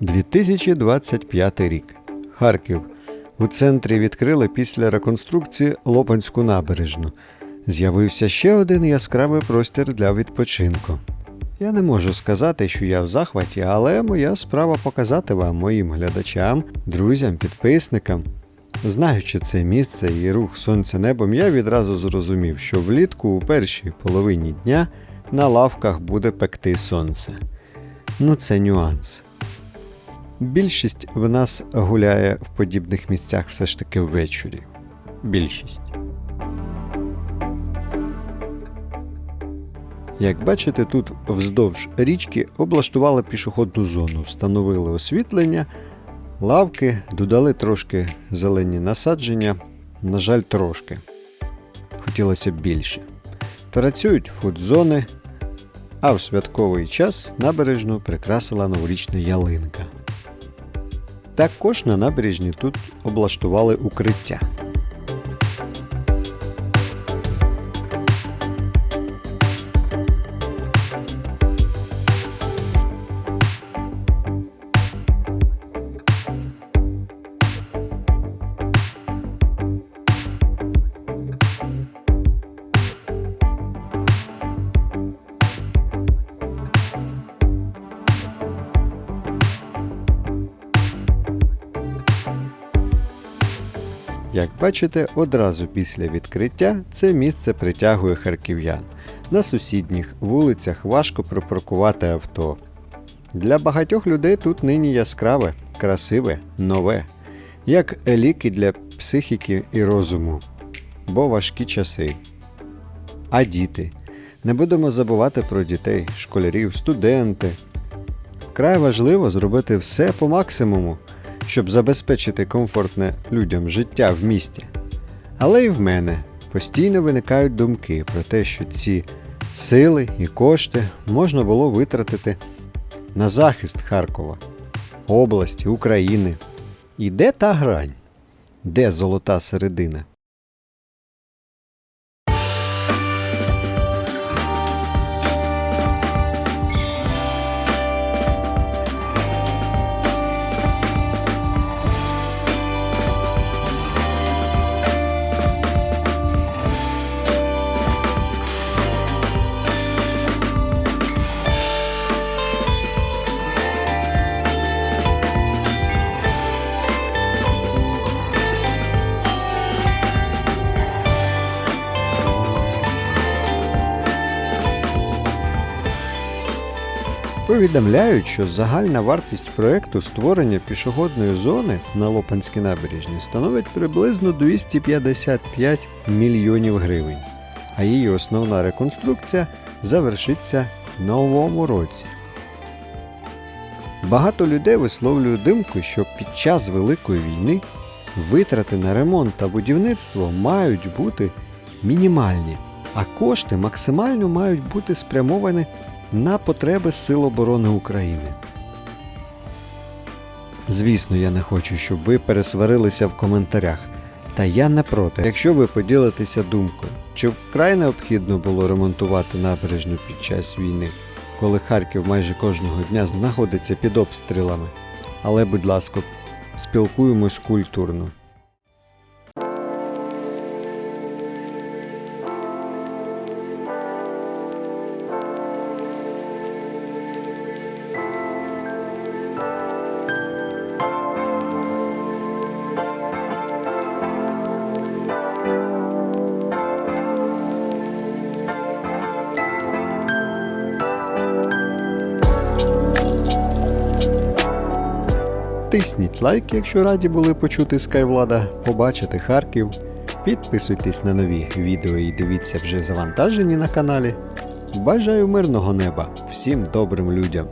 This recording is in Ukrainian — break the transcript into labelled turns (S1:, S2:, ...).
S1: 2025 рік. Харків. У центрі відкрили після реконструкції Лопанську набережну. З'явився ще один яскравий простір для відпочинку. Я не можу сказати, що я в захваті, але моя справа показати вам, моїм глядачам, друзям, підписникам. Знаючи це місце і рух сонця небом, я відразу зрозумів, що влітку у першій половині дня на лавках буде пекти сонце. Ну, це нюанс. Більшість в нас гуляє в подібних місцях все ж таки ввечері. Більшість. Як бачите, тут вздовж річки облаштували пішохідну зону, встановили освітлення, лавки, додали трошки зелені насадження. На жаль, трошки. Хотілося б більше. Працюють фудзони, а в святковий час набережну прикрасила новорічна ялинка. Також на набережні тут облаштували укриття. Як бачите, одразу після відкриття це місце притягує харків'ян. На сусідніх вулицях важко припаркувати авто. Для багатьох людей тут нині яскраве, красиве, нове, як ліки для психіки і розуму, бо важкі часи. А діти. Не будемо забувати про дітей, школярів, студенти. Вкрай важливо зробити все по максимуму, щоб забезпечити комфортне людям життя в місті. Але і в мене постійно виникають думки про те, що ці сили і кошти можна було витратити на захист Харкова, області, України. І де та грань? Де золота середина? Повідомляють, що загальна вартість проекту створення пішохідної зони на Лопанській набережні становить приблизно 255 мільйонів гривень, а її основна реконструкція завершиться в новому році. Багато людей висловлює думку, що під час Великої війни витрати на ремонт та будівництво мають бути мінімальні, а кошти максимально мають бути спрямовані на потреби Сил оборони України. Звісно, я не хочу, щоб ви пересварилися в коментарях. Та я не проти, якщо ви поділитеся думкою, чи вкрай необхідно було ремонтувати набережну під час війни, коли Харків майже кожного дня знаходиться під обстрілами. Але, будь ласка, спілкуємось культурно. Тисніть лайк, якщо раді були почути Скайвлада, побачити Харків. Підписуйтесь на нові відео і дивіться вже завантажені на каналі. Бажаю мирного неба всім добрим людям!